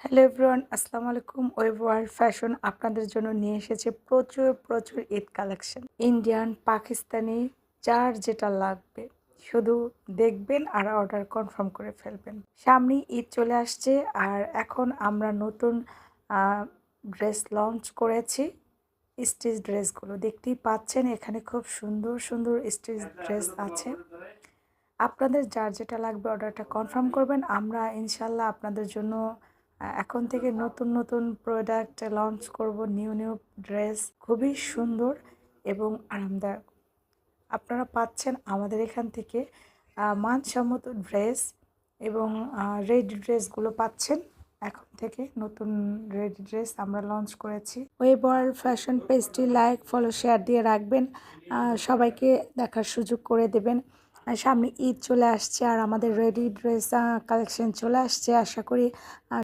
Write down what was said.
Hello everyone, আসসালামু আলাইকুম। Web world fashion আপনাদের জন্য নিয়ে এসেছে প্রচুর প্রচুর ঈদ কালেকশন। ইন্ডিয়ান, পাকিস্তানি, যার যেটা লাগবে। শুধু দেখবেন আর অর্ডার কনফার্ম করে ফেলবেন। সামনে ঈদ চলে আসছে আর এখন আমরা নতুন ড্রেস লঞ্চ করেছি, স্টিচ ড্রেসগুলো। দেখতেই পাচ্ছেন এখানে খুব সুন্দর সুন্দর স্টিচ ড্রেস আছে। আপনাদের যার যেটা লাগবে অর্ডারটা কনফার্ম করবেন। আমরা ইনশাল্লাহ আপনাদের জন্য এখন থেকে নতুন নতুন প্রোডাক্ট লঞ্চ করব নিউ নিউ ড্রেস খুবই সুন্দর এবং আরামদায়ক। আপনারা পাচ্ছেন আমাদের এখান থেকে মানসম্মত ড্রেস এবং রেডি ড্রেসগুলো পাচ্ছেন। এখন থেকে নতুন রেডি ড্রেস আমরা লঞ্চ করেছি। ওয়েব ওয়ার্ল্ড ফ্যাশন পেজটি লাইক ফলো শেয়ার দিয়ে রাখবেন। সবাইকে দেখার সুযোগ করে দেবেন। সামনে ঈদ চলে আসছে আর আমাদের রেডি ড্রেস কালেকশন চলে আসছে। আশা করি